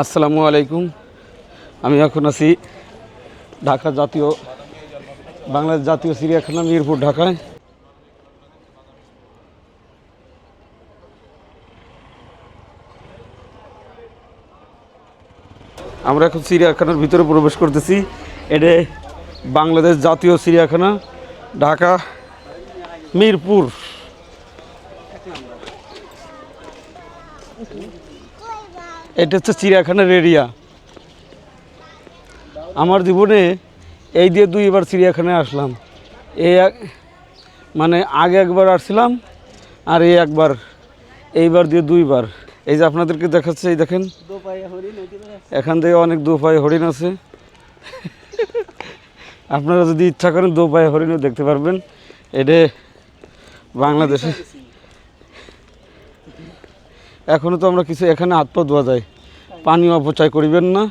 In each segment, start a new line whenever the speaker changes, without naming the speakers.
আসসালামু আলাইকুম। আমি এখন আছি ঢাকা জাতীয়, বাংলাদেশ জাতীয় চিড়িয়াখানা মিরপুর, ঢাকায়। আমরা এখন চিড়িয়াখানার ভিতরে প্রবেশ করতেছি। এটা বাংলাদেশ জাতীয় চিড়িয়াখানা, ঢাকা, মিরপুর। এটা হচ্ছে চিড়িয়াখানার এরিয়া আমার জীবনে এই দিয়ে দুইবার চিড়িয়াখানায় আসলাম। এই মানে আগে একবার আসছিলাম, আর এই একবার, এইবার দিয়ে দুইবার। এই যে আপনাদেরকে দেখাচ্ছে, এই দেখেন। এখান থেকে অনেক দোপায়ে হরিণ আছে। আপনারা যদি ইচ্ছা করেন দোপায়ে হরিণও দেখতে পারবেন। এটা বাংলাদেশে এখনও তো আমরা কিছু এখানে হাত পা ধোয়া যায়। পানি অপচয় করিবেন না।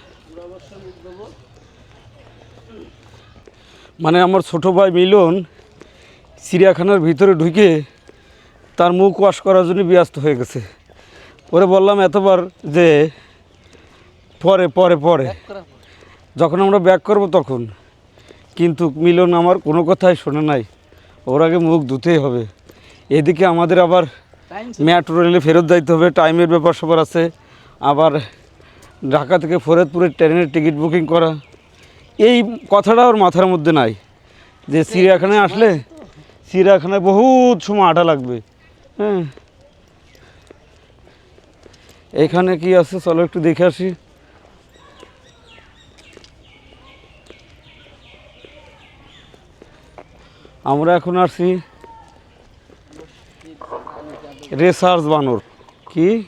মানে আমার ছোট ভাই মিলন চিড়িয়াখানার ভিতরে ঢুকে তার মুখ ওয়াশ করার জন্য ব্যস্ত হয়ে গেছে। ওরে বললাম এতবার যে পরে পরে পরে। যখন আমরা ব্যাক করব তখন। কিন্তু মিলন আমার কোনো কথাই শোনে নাই। ওর আগে মুখ ধুতেই হবে। এদিকে আমাদের আবার মেট্রো রেলে ফেরত যাইতে হবে টাইমের ব্যাপার সবার আছে। আবার ঢাকা থেকে ফরিদপুরের ট্রেনের টিকিট বুকিং করা। এই কথাটা ওর মাথার মধ্যে নাই যে চিড়িয়াখানায় আসলে চিড়িয়াখানায় বহুত সময় আটা লাগবে। হ্যাঁ। এখানে কি আছে? চলো একটু দেখে আসি। আমরা এখন আসছি রেসার্চ বানর। কি?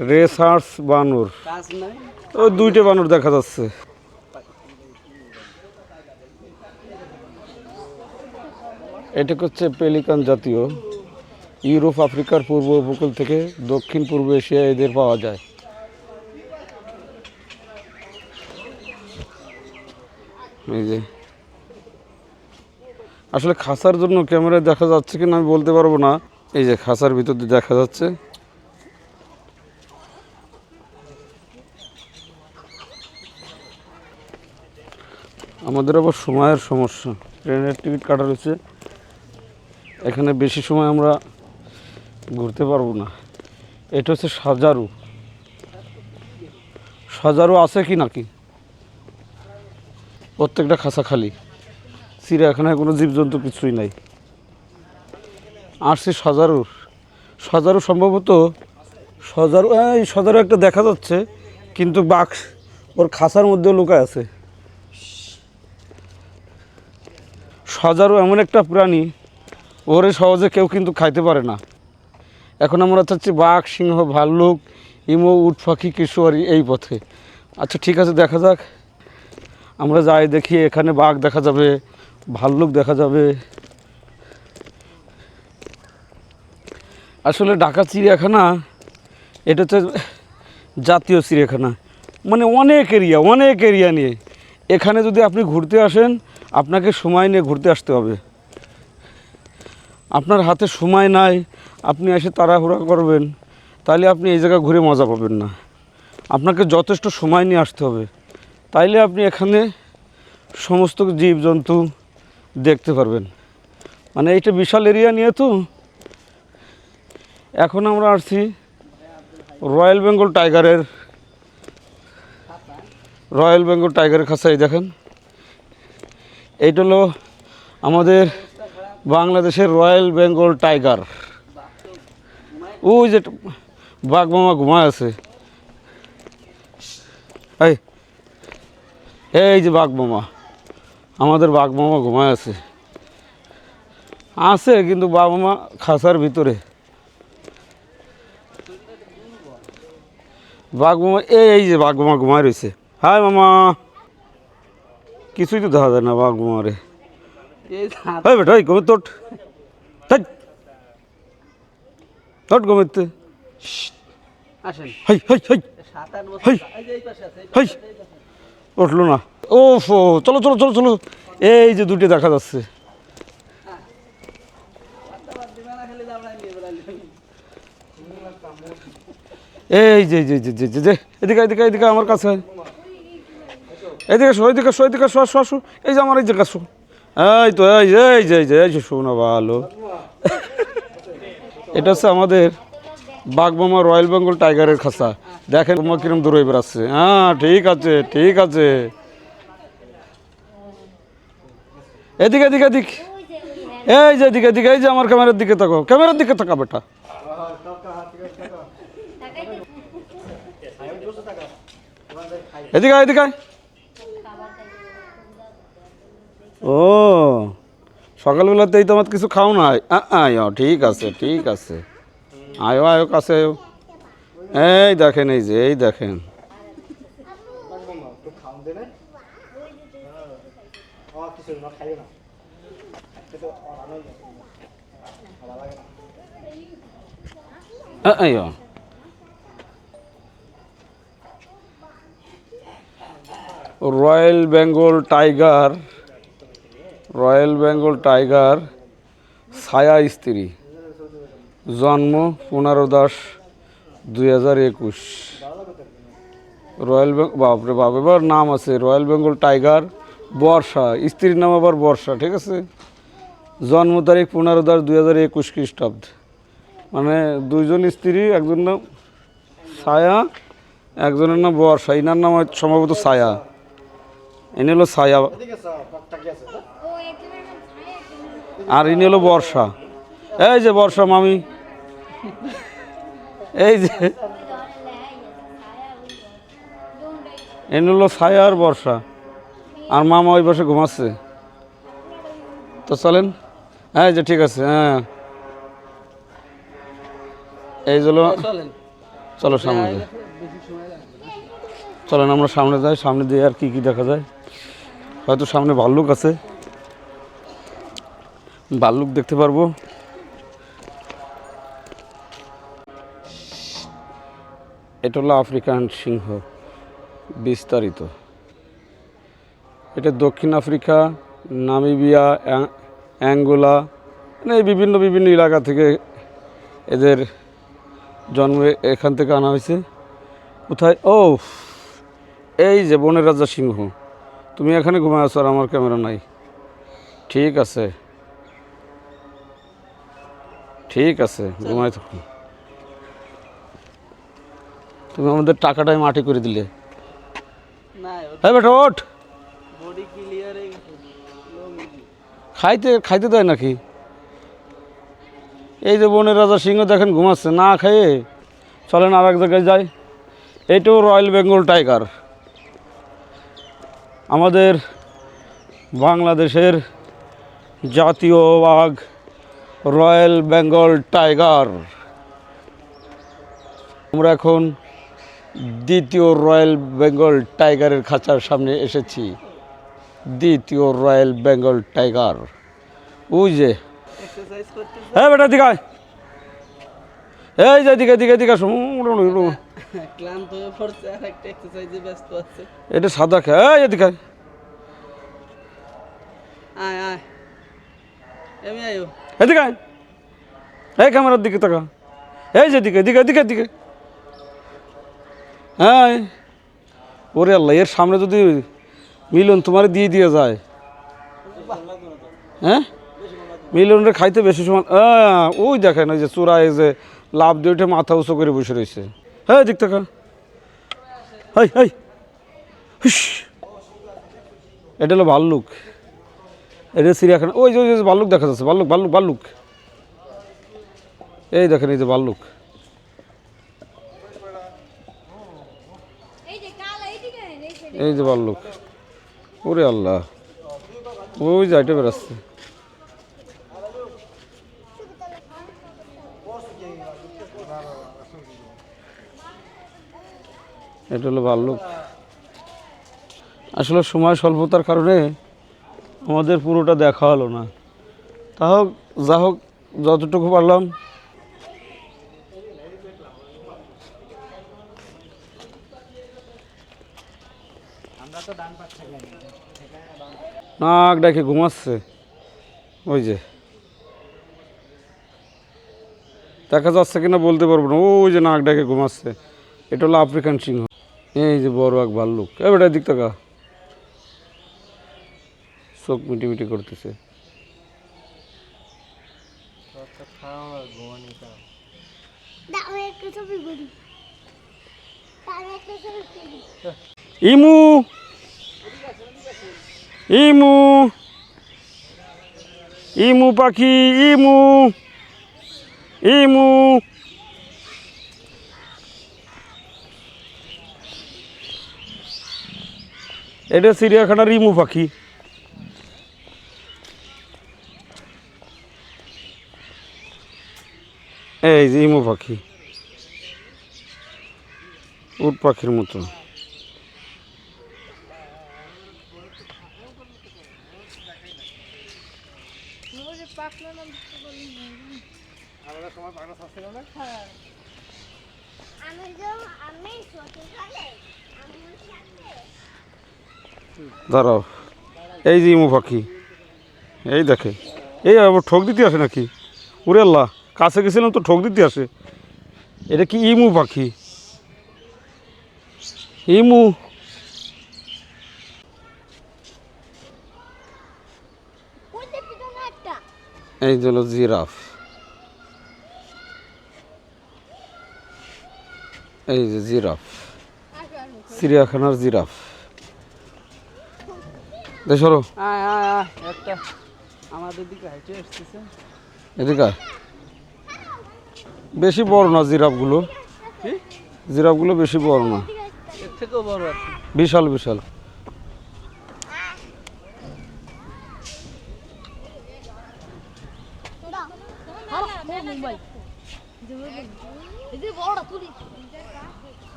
রেসার্চ বানর। ও, দুইটা বানর দেখা যাচ্ছে। এটা হচ্ছে পেলিকান জাতীয়। ইউরোপ, আফ্রিকার পূর্ব উপকূল থেকে দক্ষিণ পূর্ব এশিয়া এদের পাওয়া যায়। এই যে। আসলে খাসার জন্য ক্যামেরায় দেখা যাচ্ছে কিনা আমি বলতে পারব না। এই যে খাঁচার ভিতর দিয়ে দেখা যাচ্ছে। আমাদের আবার সময়ের সমস্যা। ট্রেনের টিকিট কাটা রয়েছে। এখানে বেশি সময় আমরা ঘুরতে পারব না। এটা হচ্ছে সাজারু। সাজারু আছে কি নাকি? প্রত্যেকটা খাসা খালি। চিড়িয়াখানায় কোনো জীবজন্তু কিছুই নাই। আসছে সজারুর। সজারু সম্ভবত সজারু এই সজারু একটা দেখা যাচ্ছে, কিন্তু বাঘ ওর খাসার মধ্যেও লুকায় আছে। সজারু এমন একটা প্রাণী, ওরে সহজে কেউ কিন্তু খাইতে পারে না। এখন আমরা চাচ্ছি বাঘ, সিংহ, ভাল্লুক, ইমো, উট, পাখি, কিশোরী এই পথে। আচ্ছা ঠিক আছে, দেখা যাক। আমরা যাই দেখি, এখানে বাঘ দেখা যাবে, ভাল্লুক দেখা যাবে। আসলে ঢাকা চিড়িয়াখানা, এটা হচ্ছে জাতীয় চিড়িয়াখানা। মানে অনেক এরিয়া অনেক এরিয়া নিয়ে। এখানে যদি আপনি ঘুরতে আসেন, আপনাকে সময় নিয়ে ঘুরতে আসতে হবে। আপনার হাতে সময় নাই, আপনি এসে তাড়াহুড়া করবেন তাহলে আপনি এই জায়গা ঘুরে মজা পাবেন না। আপনাকে যথেষ্ট সময় নিয়ে আসতে হবে। তাইলে আপনি এখানে সমস্ত জীবজন্তু দেখতে পারবেন। মানে এইটা বিশাল এরিয়া নিয়ে তো এখন আমরা আসছি রয়্যাল বেঙ্গল টাইগারের, রয়্যাল বেঙ্গল টাইগারের খাঁচাই দেখেন। এইটা হলো আমাদের বাংলাদেশের রয়্যাল বেঙ্গল টাইগার। ওই যে বাঘ মামা ঘুমায় আছে। এই যে বাঘ মামা, আমাদের বাঘ মামা ঘুমায় আছে। আছে কিন্তু বাঘ মামা খাসার ভিতরে। বাঘ মামা এই যে বাঘ মামা ঘুমায় রয়েছে। হাই মামা। কিছুই তো দেখা যায় না বাঘ মামারে হাই বেটা এই গমের তোট হাই। তোট। উঠল না। ও চলো চলো চলো চলো। এই যে দুটি দেখা যাচ্ছে। এই যে যে যে যে যে এদিকে এদিকে এদিকে আমার কাছে। এদিকে শো এদিকে শো এদিকে শো শো এই যে আমার এই জায়গা শো। এই তো, এই যে এই যে এই যে এই যে শোনো ভালো। এটা হচ্ছে আমাদের বাগমামা রয়্যাল বেঙ্গল টাইগারের খাঁচা। দেখেন তোমার কিরম দূরে বেড়াচ্ছে। হ্যাঁ ঠিক আছে ঠিক আছে। এদিকে এদিকে, এদিক। এই যে, এদিকে এদিকে, এই যে আমার ক্যামেরার দিকে তাকাও। ক্যামেরার দিকে তাকা বেটা। এদিকে এদিকে। ও, সকালবেলাতেই তোমার কিছু খাও না। আয়, ঠিক আছে ঠিক আছে। আয়ো আয়ো, কাছে আয়ো। এই দেখেন, এই যে, এই দেখেন। আয়ো। Royal Bengal tiger, royal Bengal tiger ছায়া স্ত্রী, জন্ম পনেরো দশ দুই হাজার একুশ। রয়্যাল বাপরে বাপ, এবার নাম আছে, রয়্যাল বেঙ্গল টাইগার বর্ষা, স্ত্রীর নাম আবার বর্ষা, ঠিক আছে? জন্ম তারিখ পনেরো দশ দুই হাজার একুশ খ্রিস্টাব্দ। মানে দুইজন স্ত্রী একজন নাম ছায়া, একজনের নাম বর্ষা, ইনার নাম সম্ভবত ছায়া। ইনি হলো ছায়া। আর ইনি হলো বর্ষা। এই যে বর্ষা মামি। এই যে। এনে হলো ছায়া আর বর্ষা। আর মামা ওই বসে ঘুমাচ্ছে। তো চলেন। হ্যাঁ এই যে ঠিক আছে হ্যাঁ। এই হলো চলো সামনে চলেন আমরা সামনে যাই। সামনে দিয়ে আর কি কি দেখা যায়? হয়তো সামনে ভাল্লুক আছে। ভাল্লুক দেখতে পারব। এটা হলো আফ্রিকান সিংহ, বিস্তারিত। এটা দক্ষিণ আফ্রিকা, নামিবিয়া, অ্যাং- অ্যাঙ্গোলা মানে এই বিভিন্ন বিভিন্ন এলাকা থেকে এদের জন্ম এখান থেকে আনা হয়েছে। কোথায়? ও এই যে বনের রাজা সিংহ। তুমি এখানে ঘুমায় আছো আর আমার ক্যামেরা নাই। ঠিক আছে। ঠিক আছে ঘুমায় তখন তুমি আমাদের টাকাটাই মাটি করে দিলে। হ্যাঁ বেটা ওঠ। খাইতে খাইতে দেয় নাকি? এই যে বনের রাজা সিংহ দেখেন ঘুমাচ্ছে না খেয়ে চলেন আর এক জায়গায় যাই। এইটাও রয়্যাল বেঙ্গল টাইগার। আমাদের বাংলাদেশের জাতীয় বাঘ রয়্যাল বেঙ্গল টাইগার। আমরা এখন দ্বিতীয় রয়্যাল বেঙ্গল টাইগারের খাঁচার সামনে এসেছি। দ্বিতীয় রয়্যাল বেঙ্গল টাইগার। ওই যে। হ্যাঁ বেটা দিকে। এই যে দিকে দিকে দিকে এটা সাদা খা এই এদিকে এই ক্যামেরার দিকে এই যে দিকে দিকে হ্যাঁ এর সামনে যদি মিলন তোমার দিয়ে দিয়ে যায়। হ্যাঁ? মিলনের খাইতে বেশি সময় ওই দেখেন ওই যে চূড়ায় যে লাভ দিয়ে উঠে মাথা উঁচু করে বসে রয়েছে। হ্যাঁ দিক টাকা এটা হলো ভাল্লুক। এটা চিড়িয়াখানা। ওই যে ওই যে ভাল্লুক দেখা যাচ্ছে ভাল্লুক ভাল্লুক ভাল্লুক এই দেখেন এই যে ভাল্লুক
এই যে
ভাল্লুক ওরে আল্লাহ। ওই যে আইটে বেড়াচ্ছে এটা হলো ভাল্লুক আসলে সময় স্বল্পতার কারণে আমাদের পুরোটা দেখা হলো না। তা হোক, যা হোক, যতটুকু পারলাম। নাক ডাকে ঘুমাচ্ছে। ওই যে। দেখা যাচ্ছে কিনা বলতে পারব না। ওই যে নাক ডাকে ঘুমাচ্ছে। এটা হলো আফ্রিকান সিংহ। এই যে বড় এক ভাল্লুক। এ বেটা দিক টাকা চোখ মিটি মিটি করতেছে।
করি।
ইমু! ইমু! ইমু পাখি ইমু! ইমু! এটা চিড়িয়াখানার ইমু পাখি। এই যে ইমু পাখি। উট পাখির মতো। দাঁড়াও, এই যে ইমু পাখি। এই দেখে। এই ঠক দিতে আসে নাকি? উরে আল্লাহ। কাছে গেছিলাম তো ঠোক দিতে আসে। এটা কি ইমু পাখি? ইমু। এই যে হলো জিরাফ। এই যে জিরাফ। চিড়িয়াখানার জিরাফ।
একটা। আমাদের দিকে
এদিকে। বেশি বড় না জিরাফগুলো? জিরাফগুলো বেশি বড় না। বিশাল বিশাল।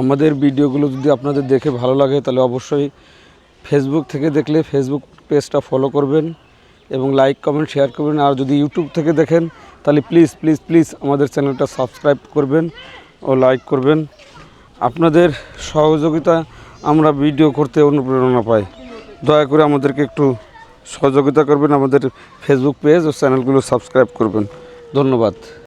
আমাদের ভিডিওগুলো যদি আপনাদের দেখে ভালো লাগে তাহলে অবশ্যই ফেসবুক থেকে দেখলে ফেসবুক পেজটা ফলো করবেন এবং লাইক কমেন্ট শেয়ার করবেন। আর যদি ইউটিউব থেকে দেখেন, তাহলে প্লিজ প্লিজ প্লিজ আমাদের চ্যানেলটা সাবস্ক্রাইব করবেন ও লাইক করবেন। আপনাদের সহযোগিতা আমরা ভিডিও করতে অনুপ্রেরণা পাই। দয়া করে আমাদেরকে একটু সহযোগিতা করবেন, আমাদের ফেসবুক পেজ ও চ্যানেলগুলো সাবস্ক্রাইব করবেন। ধন্যবাদ।